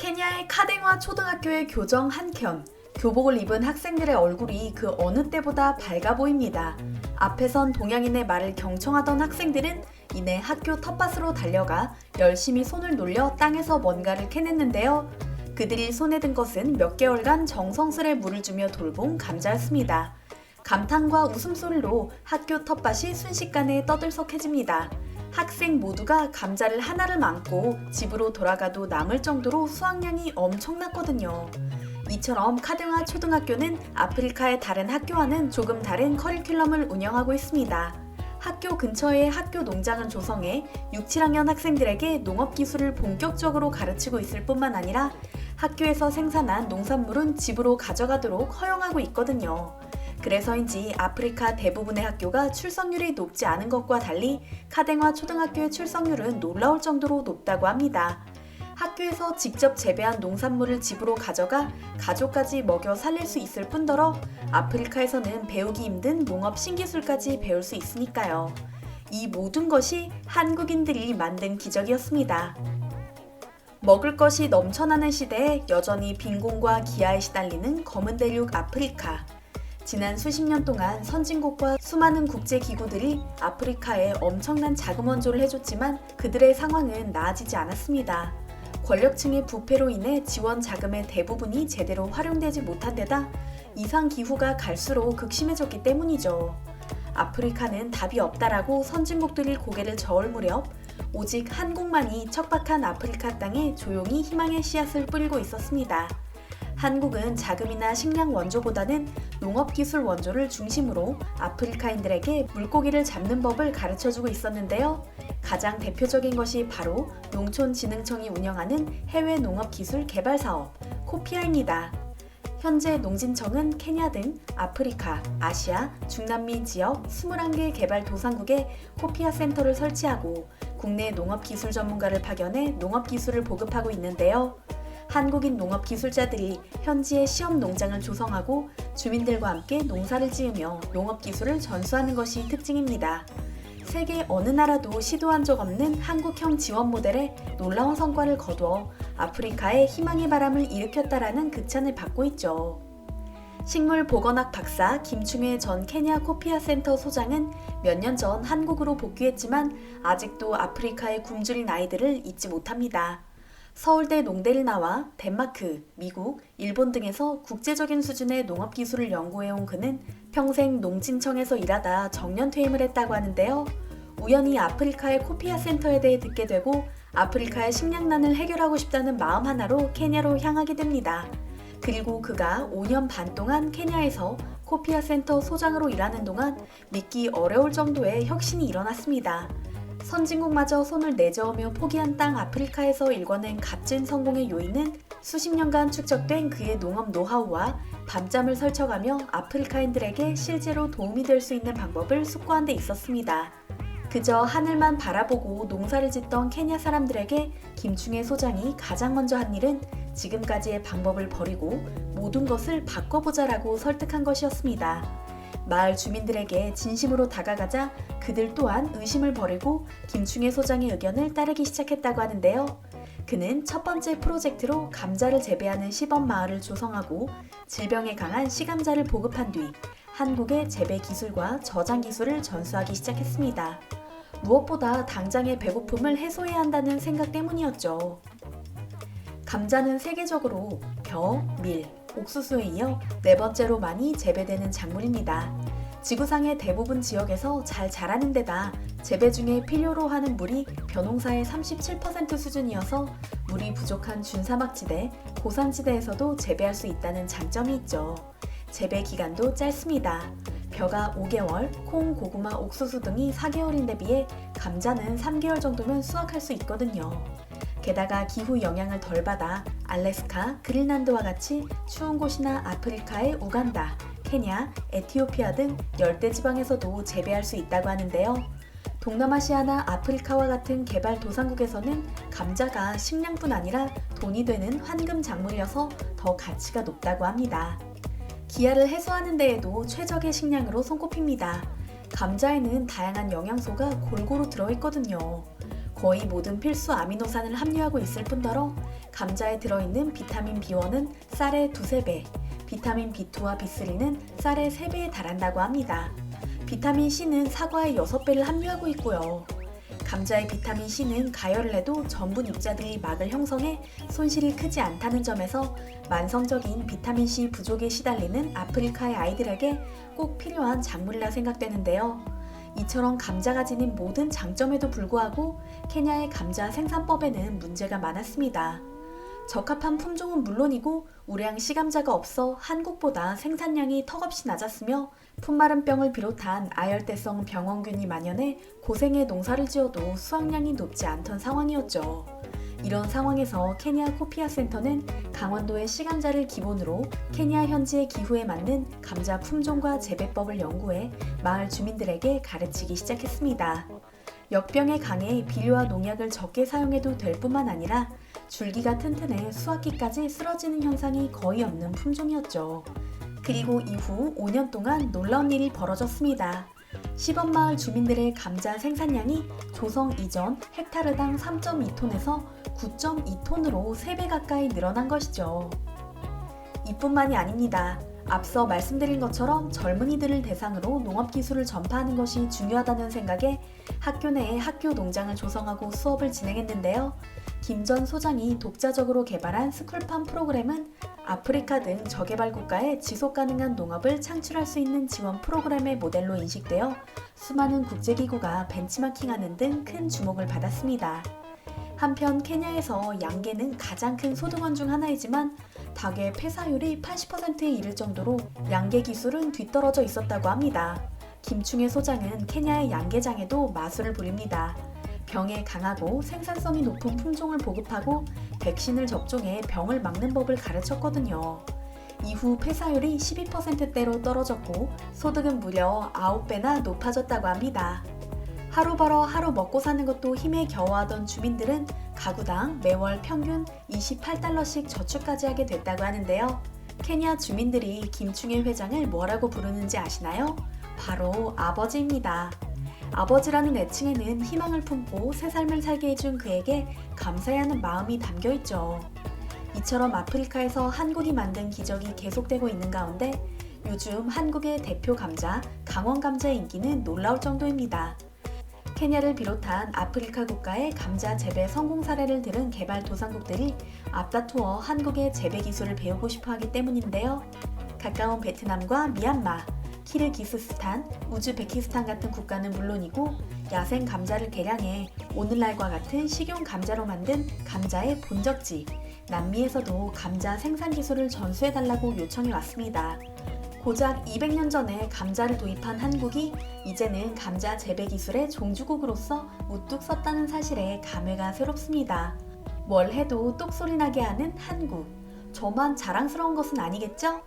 케냐의 카댕화 초등학교의 교정 한켠. 교복을 입은 학생들의 얼굴이 그 어느 때보다 밝아 보입니다. 앞에선 동양인의 말을 경청하던 학생들은 이내 학교 텃밭으로 달려가 열심히 손을 놀려 땅에서 뭔가를 캐냈는데요. 그들이 손에 든 것은 몇 개월간 정성스레 물을 주며 돌본 감자였습니다. 감탄과 웃음소리로 학교 텃밭이 순식간에 떠들썩해집니다. 학생 모두가 감자를 하나를 안고 집으로 돌아가도 남을 정도로 수확량이 엄청났거든요. 이처럼 카드화 초등학교는 아프리카의 다른 학교와는 조금 다른 커리큘럼을 운영하고 있습니다. 학교 근처에 학교 농장을 조성해 6, 7학년 학생들에게 농업 기술을 본격적으로 가르치고 있을 뿐만 아니라 학교에서 생산한 농산물은 집으로 가져가도록 허용하고 있거든요. 그래서인지 아프리카 대부분의 학교가 출석률이 높지 않은 것과 달리 카댕화 초등학교의 출석률은 놀라울 정도로 높다고 합니다. 학교에서 직접 재배한 농산물을 집으로 가져가 가족까지 먹여 살릴 수 있을 뿐더러 아프리카에서는 배우기 힘든 농업 신기술까지 배울 수 있으니까요. 이 모든 것이 한국인들이 만든 기적이었습니다. 먹을 것이 넘쳐나는 시대에 여전히 빈곤과 기아에 시달리는 검은 대륙 아프리카. 지난 수십 년 동안 선진국과 수많은 국제기구들이 아프리카에 엄청난 자금 원조를 해줬지만 그들의 상황은 나아지지 않았습니다. 권력층의 부패로 인해 지원 자금의 대부분이 제대로 활용되지 못한 데다 이상 기후가 갈수록 극심해졌기 때문이죠. 아프리카는 답이 없다라고 선진국들이 고개를 저을 무렵 오직 한국만이 척박한 아프리카 땅에 조용히 희망의 씨앗을 뿌리고 있었습니다. 한국은 자금이나 식량 원조보다는 농업기술 원조를 중심으로 아프리카인들에게 물고기를 잡는 법을 가르쳐주고 있었는데요. 가장 대표적인 것이 바로 농촌진흥청이 운영하는 해외 농업기술 개발 사업 코피아입니다. 현재 농진청은 케냐 등 아프리카, 아시아, 중남미 지역 21개 개발 도상국에 코피아 센터를 설치하고 국내 농업기술 전문가를 파견해 농업기술을 보급하고 있는데요. 한국인 농업 기술자들이 현지의 시험 농장을 조성하고 주민들과 함께 농사를 지으며 농업 기술을 전수하는 것이 특징입니다. 세계 어느 나라도 시도한 적 없는 한국형 지원 모델에 놀라운 성과를 거두어 아프리카에 희망의 바람을 일으켰다라는 극찬을 받고 있죠. 식물 보건학 박사 김충회 전 케냐 코피아 센터 소장은 몇 년 전 한국으로 복귀했지만 아직도 아프리카에 굶주린 아이들을 잊지 못합니다. 서울대 농대를 나와 덴마크, 미국, 일본 등에서 국제적인 수준의 농업 기술을 연구해온 그는 평생 농진청에서 일하다 정년 퇴임을 했다고 하는데요. 우연히 아프리카의 코피아 센터에 대해 듣게 되고 아프리카의 식량난을 해결하고 싶다는 마음 하나로 케냐로 향하게 됩니다. 그리고 그가 5년 반 동안 케냐에서 코피아 센터 소장으로 일하는 동안 믿기 어려울 정도의 혁신이 일어났습니다. 선진국마저 손을 내저으며 포기한 땅 아프리카에서 일궈낸 값진 성공의 요인은 수십 년간 축적된 그의 농업 노하우와 밤잠을 설쳐가며 아프리카인들에게 실제로 도움이 될 수 있는 방법을 숙고한 데 있었습니다. 그저 하늘만 바라보고 농사를 짓던 케냐 사람들에게 김충혜 소장이 가장 먼저 한 일은 지금까지의 방법을 버리고 모든 것을 바꿔보자라고 설득한 것이었습니다. 마을 주민들에게 진심으로 다가가자 그들 또한 의심을 버리고 김충혜 소장의 의견을 따르기 시작했다고 하는데요. 그는 첫 번째 프로젝트로 감자를 재배하는 시범 마을을 조성하고 질병에 강한 시감자를 보급한 뒤 한국의 재배 기술과 저장 기술을 전수하기 시작했습니다. 무엇보다 당장의 배고픔을 해소해야 한다는 생각 때문이었죠. 감자는 세계적으로 벼, 밀, 옥수수에 이어 네 번째로 많이 재배되는 작물입니다. 지구상의 대부분 지역에서 잘 자라는 데다 재배 중에 필요로 하는 물이 벼농사의 37% 수준이어서 물이 부족한 준사막지대, 고산지대에서도 재배할 수 있다는 장점이 있죠. 재배 기간도 짧습니다. 벼가 5개월, 콩, 고구마, 옥수수 등이 4개월인데 비해 감자는 3개월 정도면 수확할 수 있거든요. 게다가 기후 영향을 덜 받아 알래스카, 그린란드와 같이 추운 곳이나 아프리카의 우간다, 케냐, 에티오피아 등 열대 지방에서도 재배할 수 있다고 하는데요. 동남아시아나 아프리카와 같은 개발 도상국에서는 감자가 식량뿐 아니라 돈이 되는 황금 작물이어서 더 가치가 높다고 합니다. 기아를 해소하는 데에도 최적의 식량으로 손꼽힙니다. 감자에는 다양한 영양소가 골고루 들어있거든요. 거의 모든 필수 아미노산을 함유하고 있을 뿐더러 감자에 들어있는 비타민 B1은 쌀의 두세 배, 비타민 B2와 B3는 쌀의 3배에 달한다고 합니다. 비타민 C는 사과의 6배를 함유하고 있고요. 감자의 비타민 C는 가열을 해도 전분 입자들이 막을 형성해 손실이 크지 않다는 점에서 만성적인 비타민 C 부족에 시달리는 아프리카의 아이들에게 꼭 필요한 작물이라 생각되는데요. 이처럼 감자가 지닌 모든 장점에도 불구하고 케냐의 감자 생산법에는 문제가 많았습니다. 적합한 품종은 물론이고 우량 시감자가 없어 한국보다 생산량이 턱없이 낮았으며 품마른병을 비롯한 아열대성 병원균이 만연해 고생의 농사를 지어도 수확량이 높지 않던 상황이었죠. 이런 상황에서 케냐 코피아 센터는 강원도의 시감자를 기본으로 케냐 현지의 기후에 맞는 감자 품종과 재배법을 연구해 마을 주민들에게 가르치기 시작했습니다. 역병에 강해 비료와 농약을 적게 사용해도 될 뿐만 아니라 줄기가 튼튼해 수확기까지 쓰러지는 현상이 거의 없는 품종이었죠. 그리고 이후 5년 동안 놀라운 일이 벌어졌습니다. 시범마을 주민들의 감자 생산량이 조성 이전 헥타르당 3.2톤에서 9.2톤으로 3배 가까이 늘어난 것이죠. 이뿐만이 아닙니다. 앞서 말씀드린 것처럼 젊은이들을 대상으로 농업 기술을 전파하는 것이 중요하다는 생각에 학교 내에 학교 농장을 조성하고 수업을 진행했는데요. 김 전 소장이 독자적으로 개발한 스쿨팜 프로그램은 아프리카 등 저개발 국가에 지속 가능한 농업을 창출할 수 있는 지원 프로그램의 모델로 인식되어 수많은 국제기구가 벤치마킹하는 등 큰 주목을 받았습니다. 한편 케냐에서 양계는 가장 큰 소득원 중 하나이지만 닭의 폐사율이 80%에 이를 정도로 양계 기술은 뒤떨어져 있었다고 합니다. 김충의 소장은 케냐의 양계장에도 마술을 부립니다. 병에 강하고 생산성이 높은 품종을 보급하고 백신을 접종해 병을 막는 법을 가르쳤거든요. 이후 폐사율이 12%대로 떨어졌고 소득은 무려 9배나 높아졌다고 합니다. 하루 벌어 하루 먹고 사는 것도 힘에 겨워하던 주민들은 가구당 매월 평균 28달러씩 저축까지 하게 됐다고 하는데요. 케냐 주민들이 김충의 회장을 뭐라고 부르는지 아시나요? 바로 아버지입니다. 아버지라는 애칭에는 희망을 품고 새 삶을 살게 해준 그에게 감사해야 하는 마음이 담겨 있죠. 이처럼 아프리카에서 한국이 만든 기적이 계속되고 있는 가운데 요즘 한국의 대표 감자, 강원 감자의 인기는 놀라울 정도입니다. 케냐를 비롯한 아프리카 국가의 감자 재배 성공 사례를 들은 개발도상국들이 앞다투어 한국의 재배 기술을 배우고 싶어 하기 때문인데요. 가까운 베트남과 미얀마, 키르기스스탄, 우즈베키스탄 같은 국가는 물론이고 야생 감자를 개량해 오늘날과 같은 식용 감자로 만든 감자의 본적지, 남미에서도 감자 생산 기술을 전수해달라고 요청이 왔습니다. 고작 200년 전에 감자를 도입한 한국이 이제는 감자 재배 기술의 종주국으로서 우뚝 섰다는 사실에 감회가 새롭습니다. 뭘 해도 똑소리 나게 하는 한국. 저만 자랑스러운 것은 아니겠죠?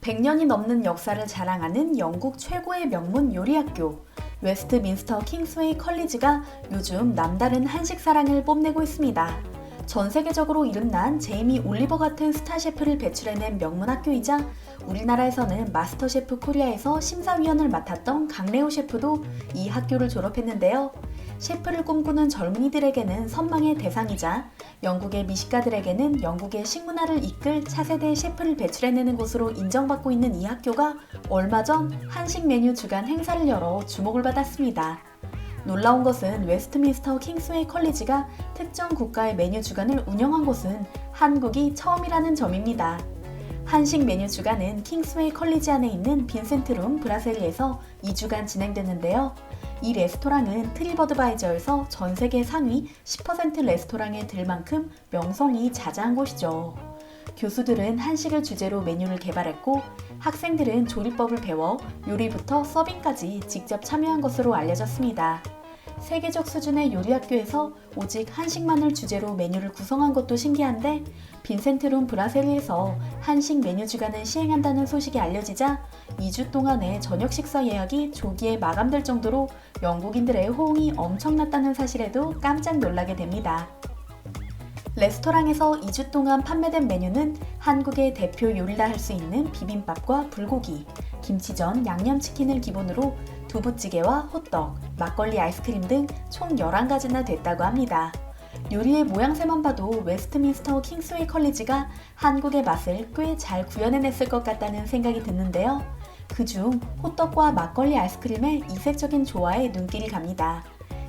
100년이 넘는 역사를 자랑하는 영국 최고의 명문 요리학교 웨스트민스터 킹스웨이 컬리지가 요즘 남다른 한식 사랑을 뽐내고 있습니다. 전 세계적으로 이름난 제이미 올리버 같은 스타 셰프를 배출해낸 명문 학교이자 우리나라에서는 마스터 셰프 코리아에서 심사위원을 맡았던 강래호 셰프도 이 학교를 졸업했는데요. 셰프를 꿈꾸는 젊은이들에게는 선망의 대상이자 영국의 미식가들에게는 영국의 식문화를 이끌 차세대 셰프를 배출해내는 곳으로 인정받고 있는 이 학교가 얼마 전 한식 메뉴 주간 행사를 열어 주목을 받았습니다. 놀라운 것은 웨스트민스터 킹스웨이 컬리지가 특정 국가의 메뉴 주간을 운영한 곳은 한국이 처음이라는 점입니다. 한식 메뉴 주간은 킹스웨이 컬리지 안에 있는 빈센트룸 브라셀리에서 2주간 진행됐는데요. 이 레스토랑은 트리버드바이저에서 전 세계 상위 10% 레스토랑에 들 만큼 명성이 자자한 곳이죠. 교수들은 한식을 주제로 메뉴를 개발했고 학생들은 조리법을 배워 요리부터 서빙까지 직접 참여한 것으로 알려졌습니다. 세계적 수준의 요리학교에서 오직 한식만을 주제로 메뉴를 구성한 것도 신기한데 빈센트룸 브라셀리에서 한식 메뉴 주간을 시행한다는 소식이 알려지자 2주 동안의 저녁 식사 예약이 조기에 마감될 정도로 영국인들의 호응이 엄청났다는 사실에도 깜짝 놀라게 됩니다. 레스토랑에서 2주 동안 판매된 메뉴는 한국의 대표 요리라 할 수 있는 비빔밥과 불고기, 김치전, 양념치킨을 기본으로 두부찌개와 호떡, 막걸리 아이스크림 등 총 11가지나 됐다고 합니다. 요리의 모양새만 봐도 웨스트민스터 킹스웨이 컬리지가 한국의 맛을 꽤 잘 구현해냈을 것 같다는 생각이 드는데요. 그중 호떡과 막걸리 아이스크림의 이색적인 조화에 눈길이 갑니다.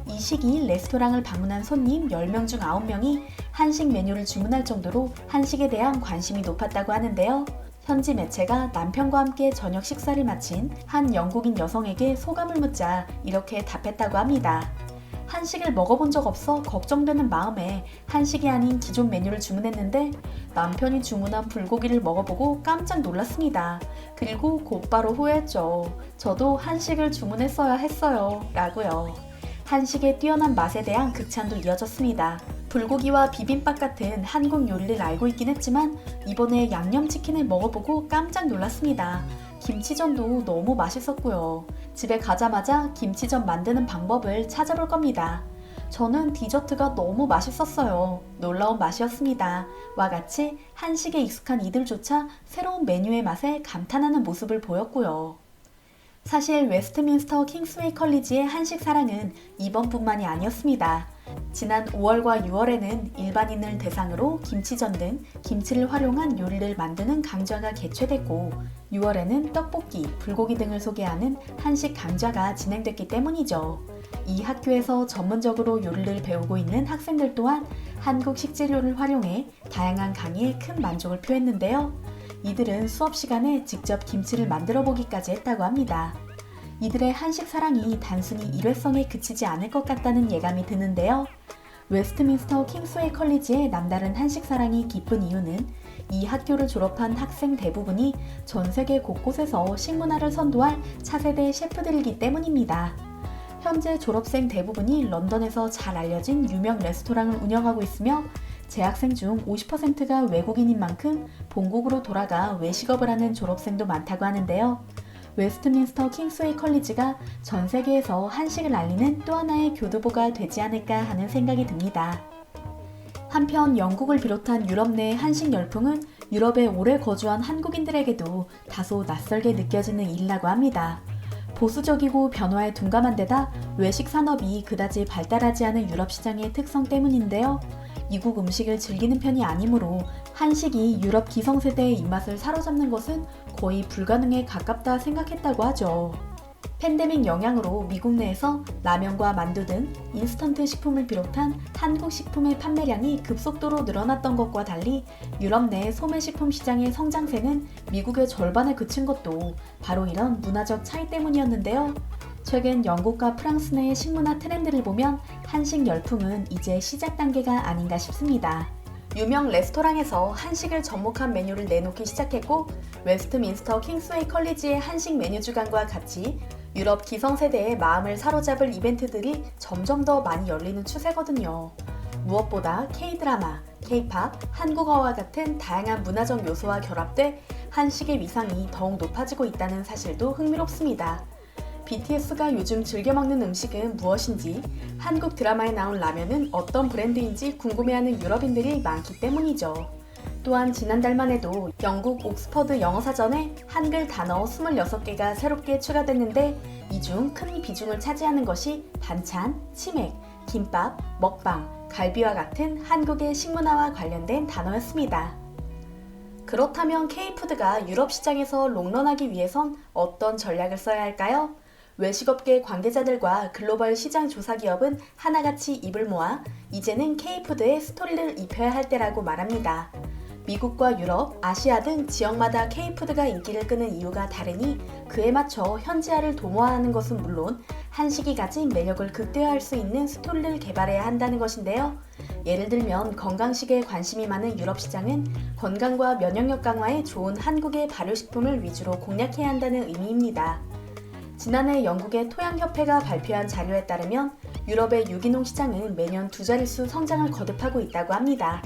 이 시기 레스토랑을 방문한 손님 10명 중 9명이 한식 메뉴를 주문할 정도로 한식에 대한 관심이 높았다고 하는데요. 현지 매체가 남편과 함께 저녁 식사를 마친 한 영국인 여성에게 소감을 묻자 이렇게 답했다고 합니다. 한식을 먹어본 적 없어 걱정되는 마음에 한식이 아닌 기존 메뉴를 주문했는데 남편이 주문한 불고기를 먹어보고 깜짝 놀랐습니다. 그리고 곧바로 후회했죠. 저도 한식을 주문했어야 했어요. 라고요. 한식의 뛰어난 맛에 대한 극찬도 이어졌습니다. 불고기와 비빔밥 같은 한국 요리를 알고 있긴 했지만 이번에 양념치킨을 먹어보고 깜짝 놀랐습니다. 김치전도 너무 맛있었고요. 집에 가자마자 김치전 만드는 방법을 찾아볼 겁니다. 저는 디저트가 너무 맛있었어요. 놀라운 맛이었습니다. 와 같이 한식에 익숙한 이들조차 새로운 메뉴의 맛에 감탄하는 모습을 보였고요. 사실 웨스트민스터 킹스웨이 컬리지의 한식 사랑은 이번뿐만이 아니었습니다. 지난 5월과 6월에는 일반인을 대상으로 김치전 등 김치를 활용한 요리를 만드는 강좌가 개최됐고 6월에는 떡볶이, 불고기 등을 소개하는 한식 강좌가 진행됐기 때문이죠. 이 학교에서 전문적으로 요리를 배우고 있는 학생들 또한 한국 식재료를 활용해 다양한 강의에 큰 만족을 표했는데요. 이들은 수업 시간에 직접 김치를 만들어 보기까지 했다고 합니다. 이들의 한식 사랑이 단순히 일회성에 그치지 않을 것 같다는 예감이 드는데요. 웨스트민스터 킹스웨이 컬리지의 남다른 한식 사랑이 깊은 이유는 이 학교를 졸업한 학생 대부분이 전 세계 곳곳에서 식문화를 선도할 차세대 셰프들이기 때문입니다. 현재 졸업생 대부분이 런던에서 잘 알려진 유명 레스토랑을 운영하고 있으며 재학생 중 50%가 외국인인 만큼 본국으로 돌아가 외식업을 하는 졸업생도 많다고 하는데요. 웨스트민스터 킹스웨이 컬리지가 전 세계에서 한식을 알리는 또 하나의 교두보가 되지 않을까 하는 생각이 듭니다. 한편 영국을 비롯한 유럽 내 한식 열풍은 유럽에 오래 거주한 한국인들에게도 다소 낯설게 느껴지는 일이라고 합니다. 보수적이고 변화에 둔감한 데다 외식 산업이 그다지 발달하지 않은 유럽 시장의 특성 때문인데요. 이국 음식을 즐기는 편이 아니므로 한식이 유럽 기성세대의 입맛을 사로잡는 것은 거의 불가능에 가깝다 생각했다고 하죠. 팬데믹 영향으로 미국 내에서 라면과 만두 등 인스턴트 식품을 비롯한 한국 식품의 판매량이 급속도로 늘어났던 것과 달리 유럽 내 소매식품 시장의 성장세는 미국의 절반에 그친 것도 바로 이런 문화적 차이 때문이었는데요. 최근 영국과 프랑스 내의 식문화 트렌드를 보면 한식 열풍은 이제 시작 단계가 아닌가 싶습니다. 유명 레스토랑에서 한식을 접목한 메뉴를 내놓기 시작했고 웨스트민스터 킹스웨이 컬리지의 한식 메뉴 주간과 같이 유럽 기성세대의 마음을 사로잡을 이벤트들이 점점 더 많이 열리는 추세거든요. 무엇보다 K-드라마, K-팝, 한국어와 같은 다양한 문화적 요소와 결합돼 한식의 위상이 더욱 높아지고 있다는 사실도 흥미롭습니다. BTS가 요즘 즐겨 먹는 음식은 무엇인지, 한국 드라마에 나온 라면은 어떤 브랜드인지 궁금해하는 유럽인들이 많기 때문이죠. 또한 지난달만 해도 영국 옥스퍼드 영어사전에 한글 단어 26개가 새롭게 추가됐는데 이 중 큰 비중을 차지하는 것이 반찬, 치맥, 김밥, 먹방, 갈비와 같은 한국의 식문화와 관련된 단어였습니다. 그렇다면 K푸드가 유럽 시장에서 롱런하기 위해선 어떤 전략을 써야 할까요? 외식업계 관계자들과 글로벌 시장 조사 기업은 하나같이 입을 모아 이제는 K푸드에 스토리를 입혀야 할 때라고 말합니다. 미국과 유럽, 아시아 등 지역마다 K푸드가 인기를 끄는 이유가 다르니 그에 맞춰 현지화를 도모하는 것은 물론 한식이 가진 매력을 극대화할 수 있는 스토리를 개발해야 한다는 것인데요. 예를 들면 건강식에 관심이 많은 유럽 시장은 건강과 면역력 강화에 좋은 한국의 발효식품을 위주로 공략해야 한다는 의미입니다. 지난해 영국의 토양협회가 발표한 자료에 따르면 유럽의 유기농 시장은 매년 두 자릿수 성장을 거듭하고 있다고 합니다.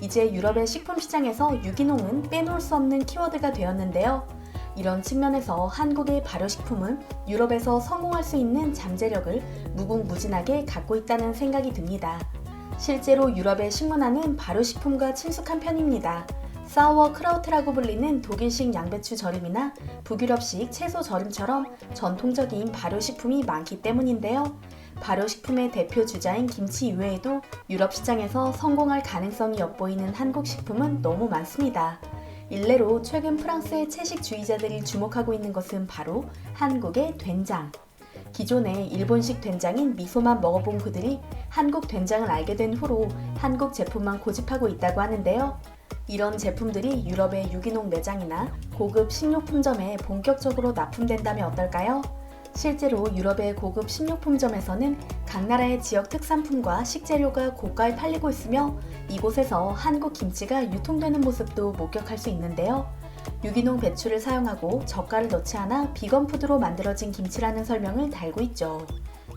이제 유럽의 식품 시장에서 유기농은 빼놓을 수 없는 키워드가 되었는데요. 이런 측면에서 한국의 발효식품은 유럽에서 성공할 수 있는 잠재력을 무궁무진하게 갖고 있다는 생각이 듭니다. 실제로 유럽의 식문화는 발효식품과 친숙한 편입니다. 사워 크라우트라고 불리는 독일식 양배추 절임이나 북유럽식 채소 절임처럼 전통적인 발효식품이 많기 때문인데요. 발효식품의 대표 주자인 김치 이외에도 유럽 시장에서 성공할 가능성이 엿보이는 한국 식품은 너무 많습니다. 일례로 최근 프랑스의 채식주의자들이 주목하고 있는 것은 바로 한국의 된장. 기존의 일본식 된장인 미소만 먹어본 그들이 한국 된장을 알게 된 후로 한국 제품만 고집하고 있다고 하는데요. 이런 제품들이 유럽의 유기농 매장이나 고급 식료품점에 본격적으로 납품된다면 어떨까요? 실제로 유럽의 고급 식료품점에서는 각 나라의 지역 특산품과 식재료가 고가에 팔리고 있으며 이곳에서 한국 김치가 유통되는 모습도 목격할 수 있는데요. 유기농 배추를 사용하고 젓갈을 넣지 않아 비건 푸드로 만들어진 김치라는 설명을 달고 있죠.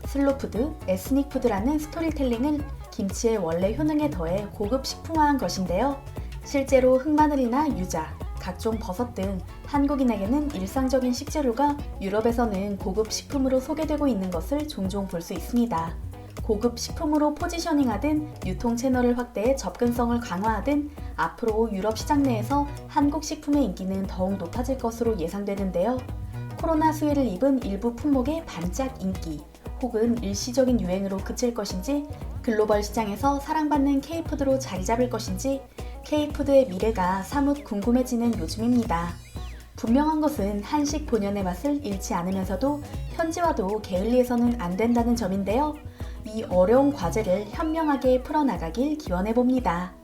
슬로푸드, 에스닉 푸드라는 스토리텔링은 김치의 원래 효능에 더해 고급 식품화한 것인데요. 실제로 흑마늘이나 유자, 각종 버섯 등 한국인에게는 일상적인 식재료가 유럽에서는 고급 식품으로 소개되고 있는 것을 종종 볼 수 있습니다. 고급 식품으로 포지셔닝하든 유통 채널을 확대해 접근성을 강화하든 앞으로 유럽 시장 내에서 한국 식품의 인기는 더욱 높아질 것으로 예상되는데요. 코로나 수혜를 입은 일부 품목의 반짝 인기 혹은 일시적인 유행으로 그칠 것인지 글로벌 시장에서 사랑받는 K푸드로 자리 잡을 것인지 K푸드의 미래가 사뭇 궁금해지는 요즘입니다. 분명한 것은 한식 본연의 맛을 잃지 않으면서도 현지화도 게을리해서는 안 된다는 점인데요. 이 어려운 과제를 현명하게 풀어나가길 기원해 봅니다.